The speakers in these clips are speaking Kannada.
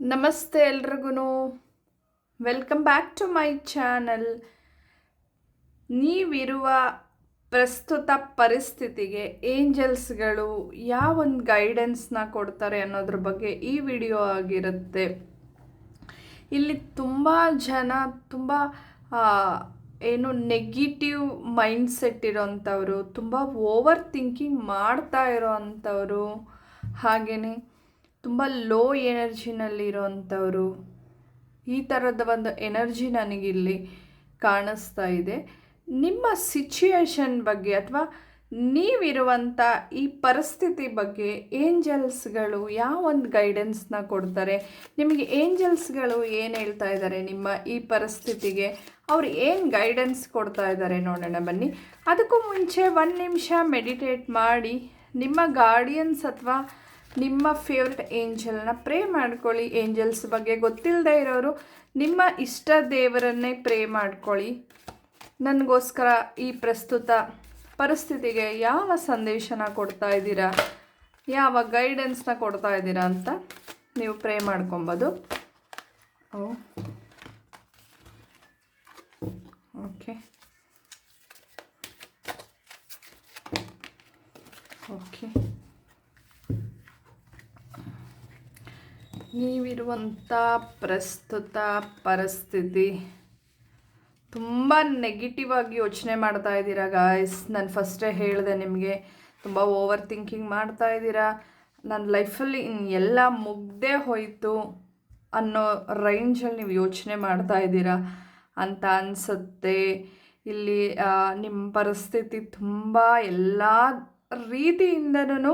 ನಮಸ್ತೆ ಎಲ್ರಿಗೂ welcome back to my channel ನೀವಿರುವ ಪ್ರಸ್ತುತ ಪರಿಸ್ಥಿತಿಗೆ ಏಂಜಲ್ಸ್ಗಳು ಯಾವ ಒಂದು ಗೈಡೆನ್ಸ್ನ ಕೊಡ್ತಾರೆ ಅನ್ನೋದ್ರ ಬಗ್ಗೆ ಈ ವಿಡಿಯೋ ಆಗಿರುತ್ತೆ. ಇಲ್ಲಿ ತುಂಬ ಜನ ತುಂಬ ಏನು ನೆಗೆಟಿವ್ ಮೈಂಡ್ಸೆಟ್ ಇರೋಂಥವ್ರು, ತುಂಬ ಓವರ್ ಥಿಂಕಿಂಗ್ ಮಾಡ್ತಾ ಇರೋ ಅಂಥವ್ರು ಹಾಗೆಯೇ ತುಂಬ ಲೋ ಎನರ್ಜಿನಲ್ಲಿರೋವಂಥವ್ರು ಈ ಥರದ ಒಂದು ಎನರ್ಜಿ ನನಗಿಲ್ಲಿ ಕಾಣಿಸ್ತಾ ಇದೆ. ನಿಮ್ಮ ಸಿಚುಯೇಷನ್ ಬಗ್ಗೆ ಅಥವಾ ನೀವಿರುವಂಥ ಈ ಪರಿಸ್ಥಿತಿ ಬಗ್ಗೆ ಏಂಜಲ್ಸ್ಗಳು ಯಾವ ಒಂದು ಗೈಡೆನ್ಸ್ನ ಕೊಡ್ತಾರೆ? ನಿಮಗೆ ಏಂಜಲ್ಸ್ಗಳು ಏನು ಹೇಳ್ತಾ ಇದ್ದಾರೆ ನಿಮ್ಮ ಈ ಪರಿಸ್ಥಿತಿಗೆ? ಅವ್ರು ಏನು ಗೈಡೆನ್ಸ್ ಕೊಡ್ತಾ ಇದ್ದಾರೆ ನೋಡೋಣ ಬನ್ನಿ. ಅದಕ್ಕೂ ಮುಂಚೆ ಒಂದು ನಿಮಿಷ ಮೆಡಿಟೇಟ್ ಮಾಡಿ. ನಿಮ್ಮ ಗಾರ್ಡಿಯನ್ಸ್ ಅಥವಾ ನಿಮ್ಮ ಫೇವ್ರೆಟ್ ಏಂಜಲ್ನ ಪ್ರೇ ಮಾಡ್ಕೊಳ್ಳಿ. ಏಂಜಲ್ಸ್ ಬಗ್ಗೆ ಗೊತ್ತಿಲ್ಲದೆ ಇರೋರು, ನಿಮ್ಮ ಇಷ್ಟ ದೇವರನ್ನೇ ಪ್ರೇ ಮಾಡ್ಕೊಳ್ಳಿ. ನನಗೋಸ್ಕರ ಈ ಪ್ರಸ್ತುತ ಪರಿಸ್ಥಿತಿಗೆ ಯಾವ ಸಂದೇಶನ ಕೊಡ್ತಾ ಇದ್ದೀರಾ? ಯಾವ ಗೈಡೆನ್ಸ್ನ ಕೊಡ್ತಾ ಇದ್ದೀರಾ ಅಂತ ನೀವು ಪ್ರೇ ಮಾಡ್ಕೊಬೋದು. ಓಕೆ ನೀವಿರುವಂಥ ಪ್ರಸ್ತುತ ಪರಿಸ್ಥಿತಿ. ತುಂಬ ನೆಗೆಟಿವ್ ಆಗಿ ಯೋಚನೆ ಮಾಡ್ತಾ ಇದ್ದೀರಾ ಗಾಯ್ಸ್ ನಾನು ಫಸ್ಟೇ ಹೇಳಿದೆ ನಿಮಗೆ, ತುಂಬ ಓವರ್ ಥಿಂಕಿಂಗ್ ಮಾಡ್ತಾ ಇದ್ದೀರಾ. ನನ್ನ ಲೈಫಲ್ಲಿ ಎಲ್ಲ ಮುಗ್ದೇ ಹೋಯಿತು ಅನ್ನೋ ರೇಂಜಲ್ಲಿ ನೀವು ಯೋಚನೆ ಮಾಡ್ತಾ ಇದ್ದೀರಾ ಅಂತ ಅನಿಸುತ್ತೆ. ಇಲ್ಲಿ ನಿಮ್ಮ ಪರಿಸ್ಥಿತಿ ತುಂಬ ಎಲ್ಲ ರೀತಿಯಿಂದನೂ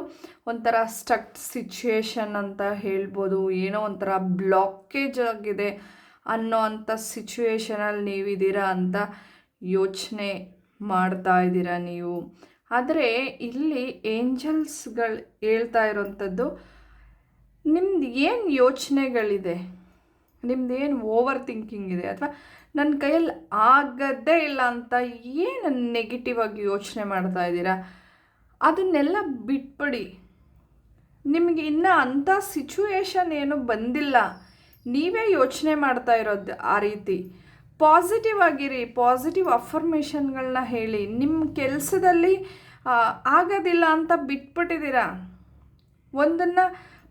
ಒಂಥರ ಸ್ಟಕ್ ಸಿಚುಯೇಷನ್ ಅಂತ ಹೇಳ್ಬೋದು. ಏನೋ ಒಂಥರ ಬ್ಲಾಕೇಜ್ ಆಗಿದೆ ಅನ್ನೋ ಅಂಥ ಸಿಚುವೇಷನಲ್ಲಿ ನೀವಿದ್ದೀರಾ ಅಂತ ಯೋಚನೆ ಮಾಡ್ತಾ ಇದ್ದೀರಾ ನೀವು. ಆದರೆ ಇಲ್ಲಿ ಏಂಜಲ್ಸ್ಗಳು ಹೇಳ್ತಾ ಇರೋವಂಥದ್ದು ನಿಮ್ದು ಏನು ಯೋಚನೆಗಳಿದೆ? ನಿಮ್ದು ಏನು ಓವರ್ ಥಿಂಕಿಂಗ್ ಇದೆ? ಅಥವಾ ನನ್ನ ಕೈಯಲ್ಲಿ ಆಗದೇ ಇಲ್ಲ ಅಂತ ಏನು ನೆಗೆಟಿವ್ ಆಗಿ ಯೋಚನೆ ಮಾಡ್ತಾ ಇದ್ದೀರಾ? ಅದನ್ನೆಲ್ಲ ಬಿಟ್ಬಿಡಿ. ನಿಮಗೆ ಇನ್ನೂ ಅಂಥ ಸಿಚುವೇಶನ್ ಏನು ಬಂದಿಲ್ಲ. ನೀವೇ ಯೋಚನೆ ಮಾಡ್ತಾ ಇರೋದು ಆ ರೀತಿ. ಪಾಸಿಟಿವ್ ಆಗಿರಿ ಪಾಸಿಟಿವ್ ಅಫರ್ಮೇಷನ್ಗಳನ್ನ ಹೇಳಿ. ನಿಮ್ಮ ಕೆಲಸದಲ್ಲಿ ಆಗೋದಿಲ್ಲ ಅಂತ ಬಿಟ್ಬಿಟ್ಟಿದ್ದೀರಾ ಒಂದನ್ನು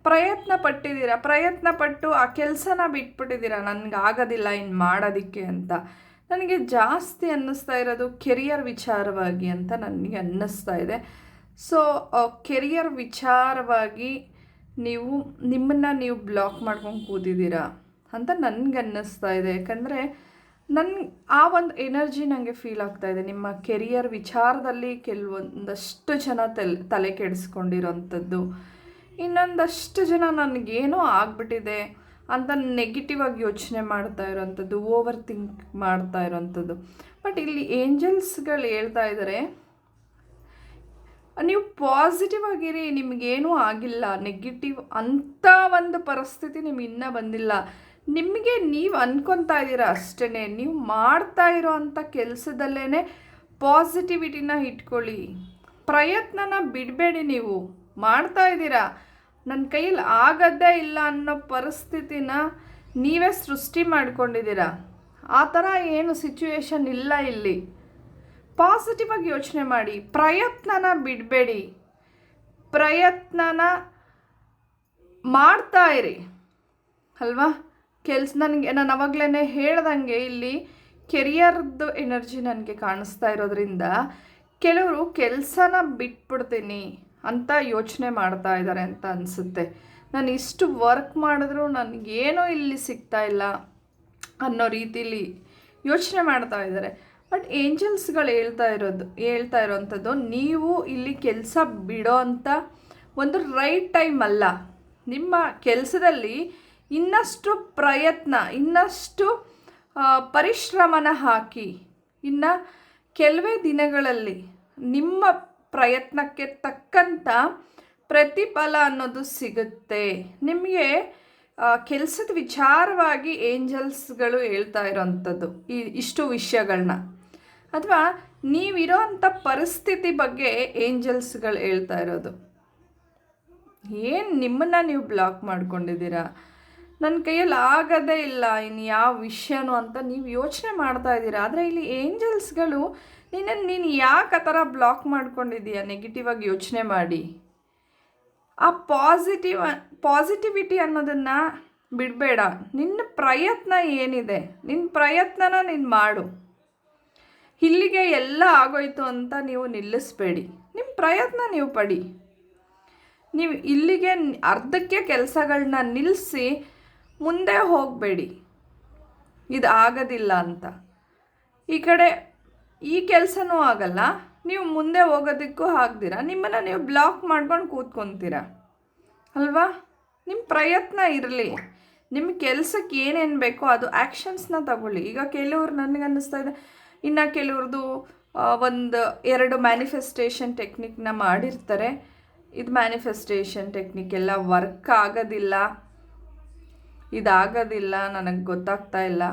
ಪ್ರಯತ್ನ ಪಟ್ಟಿದ್ದೀರ ಪ್ರಯತ್ನ ಪಟ್ಟು ಆ ಕೆಲಸನ ಬಿಟ್ಬಿಟ್ಟಿದ್ದೀರ ನನಗೆ ಆಗೋದಿಲ್ಲ ಇನ್ನು ಮಾಡೋದಕ್ಕೆ ಅಂತ. ನನಗೆ ಜಾಸ್ತಿ ಅನ್ನಿಸ್ತಾ ಇರೋದು ಕೆರಿಯರ್ ವಿಚಾರವಾಗಿ ಅಂತ ನನಗೆ ಅನ್ನಿಸ್ತಾ ಇದೆ. ಸೊ ಕೆರಿಯರ್ ವಿಚಾರವಾಗಿ ನೀವು, ನಿಮ್ಮನ್ನು ನೀವು ಬ್ಲಾಕ್ ಮಾಡ್ಕೊಂಡು ಕೂತಿದ್ದೀರಾ ಅಂತ ನನಗೆ ಅನ್ನಿಸ್ತಾ ಇದೆ. ಯಾಕಂದರೆ ನನ್ನ ಆ ಒಂದು ಎನರ್ಜಿ ನನಗೆ ಫೀಲ್ ಆಗ್ತಾ ಇದೆ. ನಿಮ್ಮ ಕೆರಿಯರ್ ವಿಚಾರದಲ್ಲಿ ಕೆಲವೊಂದಷ್ಟು ಜನ ತಲೆ ತಲೆ ಕೆಡಿಸ್ಕೊಂಡಿರೋಂಥದ್ದು. ಇನ್ನೊಂದಷ್ಟು ಜನ ನನಗೇನೋ ಆಗ್ಬಿಟ್ಟಿದೆ ಅಂತ ನೆಗೆಟಿವ್ ಆಗಿ ಯೋಚನೆ ಮಾಡ್ತಾ ಇರೋವಂಥದ್ದು ಓವರ್ ಥಿಂಕ್ ಮಾಡ್ತಾ ಇರೋವಂಥದ್ದು ಬಟ್ ಇಲ್ಲಿ ಏಂಜಲ್ಸ್ಗಳು ಹೇಳ್ತಾ ಇದ್ದಾರೆ ನೀವು ಪಾಸಿಟಿವ್ ಆಗಿರಿ, ನಿಮಗೇನೂ ಆಗಿಲ್ಲ. ನೆಗೆಟಿವ್ ಅಂಥ ಒಂದು ಪರಿಸ್ಥಿತಿ ನಿಮ್ಗೆ ಬಂದಿಲ್ಲ. ನಿಮಗೆ ನೀವು ಅನ್ಕೊತಾ ಇದ್ದೀರ ಅಷ್ಟೇ ನೀವು ಮಾಡ್ತಾ ಇರೋ ಅಂಥ ಕೆಲಸದಲ್ಲೇ ಪಾಸಿಟಿವಿಟಿನ ಇಟ್ಕೊಳ್ಳಿ. ಪ್ರಯತ್ನನ ಬಿಡಬೇಡಿ ನೀವು. ಮಾಡ್ತಾ ಇದ್ದೀರಾ? ನನ್ನ ಕೈಯಲ್ಲಿ ಆಗದ್ದೇ ಇಲ್ಲ ಅನ್ನೋ ಪರಿಸ್ಥಿತಿನ ನೀವೇ ಸೃಷ್ಟಿ ಮಾಡ್ಕೊಂಡಿದ್ದೀರಾ? ಆ ಥರ ಏನು ಸಿಚುವೇಶನ್ ಇಲ್ಲ ಇಲ್ಲಿ. ಪಾಸಿಟಿವ್ ಆಗಿ ಯೋಚನೆ ಮಾಡಿ, ಪ್ರಯತ್ನನ ಬಿಡಬೇಡಿ. ಪ್ರಯತ್ನನ ಮಾಡ್ತಾ ಇರಿ. ಅಲ್ವಾ? ಕೆಲಸ ನನಗೆ, ನಾನು ಅವಾಗಲೇ ಹೇಳ್ದಂಗೆ ಇಲ್ಲಿ ಕೆರಿಯರ್ದು ಎನರ್ಜಿ ನನಗೆ ಕಾಣಿಸ್ತಾ ಇರೋದ್ರಿಂದ ಕೆಲವರು ಕೆಲಸನ ಬಿಟ್ಬಿಡ್ತೀನಿ ಅಂತ ಯೋಚನೆ ಮಾಡ್ತಾ ಇದ್ದಾರೆ ಅಂತ ಅನಿಸುತ್ತೆ. ನಾನು ಇಷ್ಟು ವರ್ಕ್ ಮಾಡಿದ್ರೂ ನನಗೇನೋ ಇಲ್ಲಿ ಸಿಗ್ತಾ ಇಲ್ಲ ಅನ್ನೋ ರೀತಿಲಿ ಯೋಚನೆ ಮಾಡ್ತಾ ಇದ್ದಾರೆ ಬಟ್ ಏಂಜಲ್ಸ್ಗಳು ಹೇಳ್ತಾ ಇರೋದು, ಹೇಳ್ತಾ ಇರೋವಂಥದ್ದು, ನೀವು ಇಲ್ಲಿ ಕೆಲಸ ಬಿಡೋ ಅಂಥ ಒಂದು ರೈಟ್ ಟೈಮ್ ಅಲ್ಲ. ನಿಮ್ಮ ಕೆಲಸದಲ್ಲಿ ಇನ್ನಷ್ಟು ಪ್ರಯತ್ನ, ಇನ್ನಷ್ಟು ಪರಿಶ್ರಮನ ಹಾಕಿ, ಇನ್ನು ಕೆಲವೇ ದಿನಗಳಲ್ಲಿ ನಿಮ್ಮ ಪ್ರಯತ್ನಕ್ಕೆ ತಕ್ಕಂಥ ಪ್ರತಿಫಲ ಅನ್ನೋದು ಸಿಗುತ್ತೆ. ನಿಮಗೆ ಕೆಲಸದ ವಿಚಾರವಾಗಿ ಏಂಜಲ್ಸ್ಗಳು ಹೇಳ್ತಾ ಇರೋವಂಥದ್ದು, ಈ ಇಷ್ಟು ವಿಷಯಗಳನ್ನ ಅಥವಾ ನೀವಿರೋ ಅಂಥ ಪರಿಸ್ಥಿತಿ ಬಗ್ಗೆ ಏಂಜಲ್ಸ್ಗಳು ಹೇಳ್ತಾ ಇರೋದು. ಏನು ನಿಮ್ಮನ್ನು ನೀವು ಬ್ಲಾಕ್ ಮಾಡ್ಕೊಂಡಿದ್ದೀರಾ? ನನ್ನ ಕೈಯಲ್ಲಿ ಆಗೋದೇ ಇಲ್ಲ ಇನ್ನು ಯಾವ ವಿಷಯನೂ ಅಂತ ನೀವು ಯೋಚನೆ ಮಾಡ್ತಾ ಇದ್ದೀರಾ? ಆದರೆ ಇಲ್ಲಿ ಏಂಜಲ್ಸ್ಗಳು ನಿನ್ನನ್ನು ನೀನು ಯಾಕೆ ಆ ಥರ ಬ್ಲಾಕ್ ಮಾಡ್ಕೊಂಡಿದ್ದೀಯಾ? ನೆಗೆಟಿವ್ ಆಗಿ ಯೋಚನೆ ಮಾಡಿ. ಆ ಪಾಸಿಟಿವ್, ಪಾಸಿಟಿವಿಟಿ ಅನ್ನೋದನ್ನು ಬಿಡಬೇಡ. ನಿನ್ನ ಪ್ರಯತ್ನ ಏನಿದೆ? ನಿನ್ನ ಪ್ರಯತ್ನನ ನೀನು ಮಾಡು. ಇಲ್ಲಿಗೆ ಎಲ್ಲ ಆಗೋಯ್ತು ಅಂತ ನೀವು ನಿಲ್ಲಿಸ್ಬೇಡಿ. ನಿಮ್ಮ ಪ್ರಯತ್ನ ನೀವು ಪಡಿ. ನೀವು ಇಲ್ಲಿಗೆ ಅರ್ಧಕ್ಕೆ ಕೆಲಸಗಳನ್ನ ನಿಲ್ಲಿಸಿ ಮುಂದೆ ಹೋಗಬೇಡಿ. ಇದು ಆಗೋದಿಲ್ಲ ಅಂತ. ಈ ಕಡೆ ಈ ಕೆಲಸನೂ ಆಗಲ್ಲ. ನೀವು ಮುಂದೆ ಹೋಗೋದಕ್ಕೂ ಆಗ್ದಿರ. ನಿಮ್ಮನ್ನು ನೀವು ಬ್ಲಾಕ್ ಮಾಡ್ಕೊಂಡು ಕೂತ್ಕೊತೀರ. ಅಲ್ವಾ? ನಿಮ್ಮ ಪ್ರಯತ್ನ ಇರಲಿ. ನಿಮ್ಮ ಕೆಲಸಕ್ಕೆ ಏನೇನು ಬೇಕೋ ಅದು ಆ್ಯಕ್ಷನ್ಸ್ನ ತಗೊಳ್ಳಿ. ಈಗ ಕೆಲವ್ರು ನನಗನ್ನಿಸ್ತಾ ಇದೆ ಇನ್ನು ಕೆಲವ್ರದ್ದು ಒಂದು ಎರಡು ಮ್ಯಾನಿಫೆಸ್ಟೇಷನ್ ಟೆಕ್ನಿಕ್ನ ಮಾಡಿರ್ತಾರೆ. ಇದು ಮ್ಯಾನಿಫೆಸ್ಟೇಷನ್ ಟೆಕ್ನಿಕ್ ಎಲ್ಲ ವರ್ಕ್ ಆಗೋದಿಲ್ಲ. ಇದಾಗೋದಿಲ್ಲ, ನನಗೆ ಗೊತ್ತಾಗ್ತಾ ಇಲ್ಲ.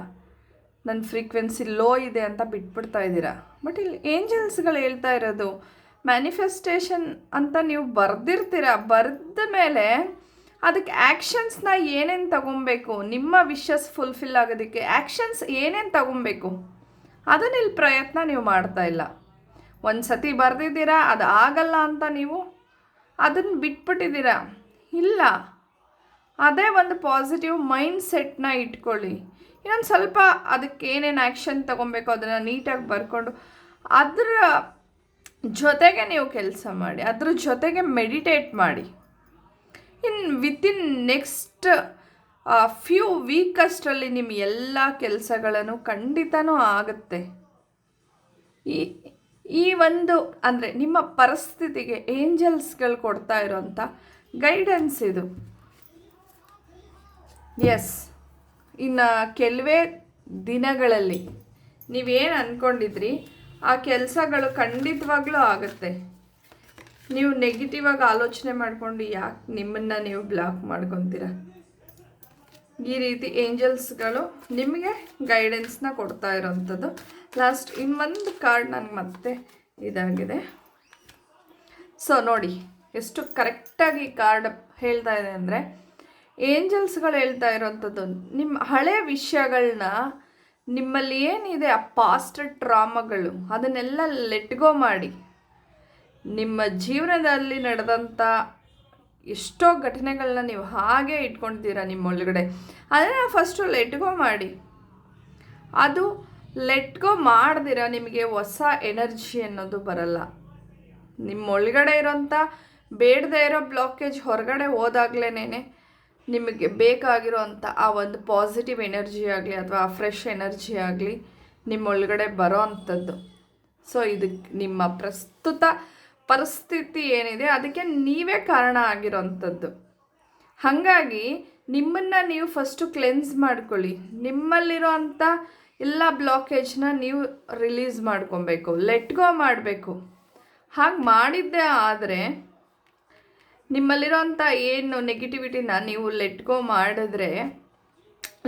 ನನ್ನ ಫ್ರೀಕ್ವೆನ್ಸಿ ಲೋ ಇದೆ ಅಂತ ಬಿಟ್ಬಿಡ್ತಾ ಇದ್ದೀರಾ? ಬಟ್ ಇಲ್ಲಿ ಏಂಜಲ್ಸ್ಗಳು ಹೇಳ್ತಾ ಇರೋದು ಮ್ಯಾನಿಫೆಸ್ಟೇಷನ್ ಅಂತ ನೀವು ಬರೆದಿರ್ತೀರ? ಬರೆದ ಮೇಲೆ ಅದಕ್ಕೆ ಆ್ಯಕ್ಷನ್ಸ್ನ ಏನೇನು ತಗೊಬೇಕು? ನಿಮ್ಮ ವಿಶಸ್ ಫುಲ್ಫಿಲ್ ಆಗೋದಕ್ಕೆ ಆ್ಯಕ್ಷನ್ಸ್ ಏನೇನು ತಗೊಬೇಕು? ಅದನ್ನ ಇಲ್ಲಿ ಪ್ರಯತ್ನ ನೀವು ಮಾಡ್ತಾ ಇಲ್ಲ. ಒಂದು ಸತಿ ಬರೆದಿದ್ದೀರಾ, ಅದು ಆಗಲ್ಲ ಅಂತ ನೀವು ಅದನ್ನು ಬಿಟ್ಬಿಟ್ಟಿದ್ದೀರಾ? ಇಲ್ಲ. ಅದೇ ಒಂದು ಪಾಸಿಟಿವ್ ಮೈಂಡ್ ಸೆಟ್ನ ಇಟ್ಕೊಳ್ಳಿ. ಇನ್ನೊಂದು ಸ್ವಲ್ಪ ಅದಕ್ಕೆ ಏನೇನು ಆ್ಯಕ್ಷನ್ ತೊಗೊಬೇಕು, ಅದನ್ನು ನೀಟಾಗಿ ಬರ್ಕೊಂಡು, ಅದರ ಜೊತೆಗೆ ನೀವು ಕೆಲಸ ಮಾಡಿ, ಅದ್ರ ಜೊತೆಗೆ ಮೆಡಿಟೇಟ್ ಮಾಡಿ. ಇನ್ ವಿತಿನ್ ನೆಕ್ಸ್ಟ್ ಫ್ಯೂ ವೀಕಸ್ಟಲ್ಲಿ ನಿಮ್ಮ ಎಲ್ಲ ಕೆಲಸಗಳನ್ನು ಖಂಡಿತನೂ ಆಗುತ್ತೆ. ಈ ಈ ಒಂದು ಅಂದರೆ ನಿಮ್ಮ ಪರಿಸ್ಥಿತಿಗೆ ಏಂಜಲ್ಸ್ಗಳು ಕೊಡ್ತಾ ಇರೋಂಥ ಗೈಡೆನ್ಸ್ ಇದು. ಎಸ್ ಇನ್ನು ಕೆಲವೇ ದಿನಗಳಲ್ಲಿ ನೀವೇನು ಅಂದ್ಕೊಂಡಿದ್ರಿ ಆ ಕೆಲಸಗಳು ಖಂಡಿತವಾಗ್ಲೂ ಆಗುತ್ತೆ. ನೀವು ನೆಗೆಟಿವ್ ಆಗಿ ಆಲೋಚನೆ ಮಾಡಿಕೊಂಡು ಯಾಕೆ ನಿಮ್ಮನ್ನು ನೀವು ಬ್ಲಾಕ್ ಮಾಡ್ಕೊತೀರ? ಈ ರೀತಿ ಏಂಜಲ್ಸ್ಗಳು ನಿಮಗೆ ಗೈಡೆನ್ಸ್ನ ಕೊಡ್ತಾ ಇರೋವಂಥದ್ದು ಲಾಸ್ಟ್ ಇನ್ನೊಂದು ಕಾರ್ಡ್ ನನಗೆ ಮತ್ತೆ ಇದಾಗಿದೆ. ಸೊ ನೋಡಿ, ಎಷ್ಟು ಕರೆಕ್ಟಾಗಿ ಕಾರ್ಡ್ ಹೇಳ್ತಾ ಇದೆ ಅಂದರೆ, ಏಂಜಲ್ಸ್ಗಳು ಹೇಳ್ತಾ ಇರೋವಂಥದ್ದು ನಿಮ್ಮ ಹಳೆ ವಿಷಯಗಳನ್ನ ನಿಮ್ಮಲ್ಲಿ ಏನಿದೆ ಆ ಪಾಸ್ಟ್ ಡ್ರಾಮಾಗಳು ಅದನ್ನೆಲ್ಲ ಲೆಟ್ಗೋ ಮಾಡಿ. ನಿಮ್ಮ ಜೀವನದಲ್ಲಿ ನಡೆದಂಥ ಎಷ್ಟೋ ಘಟನೆಗಳನ್ನ ನೀವು ಹಾಗೆ ಇಟ್ಕೊಂಡಿದ್ದೀರಾ ನಿಮ್ಮ ಒಳಗಡೆ. ಅದನ್ನು ಫಸ್ಟು ಲೆಟ್ಗೋ ಮಾಡಿ. ಅದು ಲೆಟ್ಗೋ ಮಾಡ್ದಿರ ನಿಮಗೆ ಹೊಸ ಎನರ್ಜಿ ಅನ್ನೋದು ಬರಲ್ಲ. ನಿಮ್ಮ ಒಳಗಡೆ ಇರೋಂಥ ಬೇಡದೇ ಇರೋ ಬ್ಲಾಕೇಜ್ ಹೊರಗಡೆ ಹೋದಾಗ್ಲೇನೆ ನಿಮಗೆ ಬೇಕಾಗಿರೋಂಥ ಆ ಒಂದು ಪಾಸಿಟಿವ್ ಎನರ್ಜಿ ಆಗಲಿ ಅಥವಾ ಫ್ರೆಶ್ ಎನರ್ಜಿ ಆಗಲಿ ನಿಮ್ಮ ಒಳಗಡೆ ಬರೋ ಅಂಥದ್ದು. ಸೊ ಇದಕ್ಕೆ ನಿಮ್ಮ ಪ್ರಸ್ತುತ ಪರಿಸ್ಥಿತಿ ಏನಿದೆ, ಅದಕ್ಕೆ ನೀವೇ ಕಾರಣ ಆಗಿರೋಂಥದ್ದು. ಹಾಗಾಗಿ ನಿಮ್ಮನ್ನು ನೀವು ಫಸ್ಟು ಕ್ಲೆನ್ಸ್ ಮಾಡ್ಕೊಳ್ಳಿ. ನಿಮ್ಮಲ್ಲಿರೋ ಅಂಥ ಎಲ್ಲ ಬ್ಲಾಕೇಜ್ನ ನೀವು ರಿಲೀಸ್ ಮಾಡ್ಕೊಬೇಕು ಲೆಟ್ ಗೋ ಮಾಡಬೇಕು. ಹಾಗೆ ಮಾಡಿದ್ದೆ ಆದರೆ ನಿಮ್ಮಲ್ಲಿರೋಂಥ ಏನು ನೆಗೆಟಿವಿಟಿನ ನೀವು ಲೆಟ್ ಗೋ ಮಾಡಿದ್ರೆ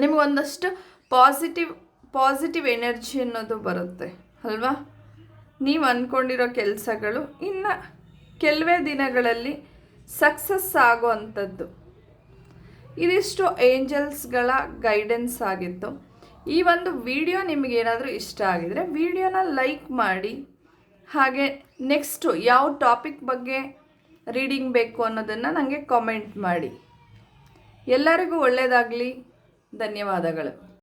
ನಿಮಗೊಂದಷ್ಟು ಪಾಸಿಟಿವ್ ಪಾಸಿಟಿವ್ ಎನರ್ಜಿ ಅನ್ನೋದು ಬರುತ್ತೆ, ಅಲ್ವಾ? ನೀವು ಅಂದ್ಕೊಂಡಿರೋ ಕೆಲಸಗಳು ಇನ್ನು ಕೆಲವೇ ದಿನಗಳಲ್ಲಿ ಸಕ್ಸಸ್ ಆಗುವಂಥದ್ದು. ಇದಿಷ್ಟು ಏಂಜಲ್ಸ್ಗಳ ಗೈಡೆನ್ಸ್ ಆಗಿತ್ತು. ಈ ಒಂದು ವಿಡಿಯೋ ನಿಮಗೇನಾದರೂ ಇಷ್ಟ ಆಗಿದರೆ ವಿಡಿಯೋನ ಲೈಕ್ ಮಾಡಿ. ಹಾಗೆ ನೆಕ್ಸ್ಟು ಯಾವ ಟಾಪಿಕ್ ಬಗ್ಗೆ ರೀಡಿಂಗ್ ಬೇಕು ಅನ್ನೋದನ್ನು ನನಗೆ ಕಾಮೆಂಟ್ ಮಾಡಿ. ಎಲ್ಲರಿಗೂ ಒಳ್ಳೆಯದಾಗಲಿ ಧನ್ಯವಾದಗಳು.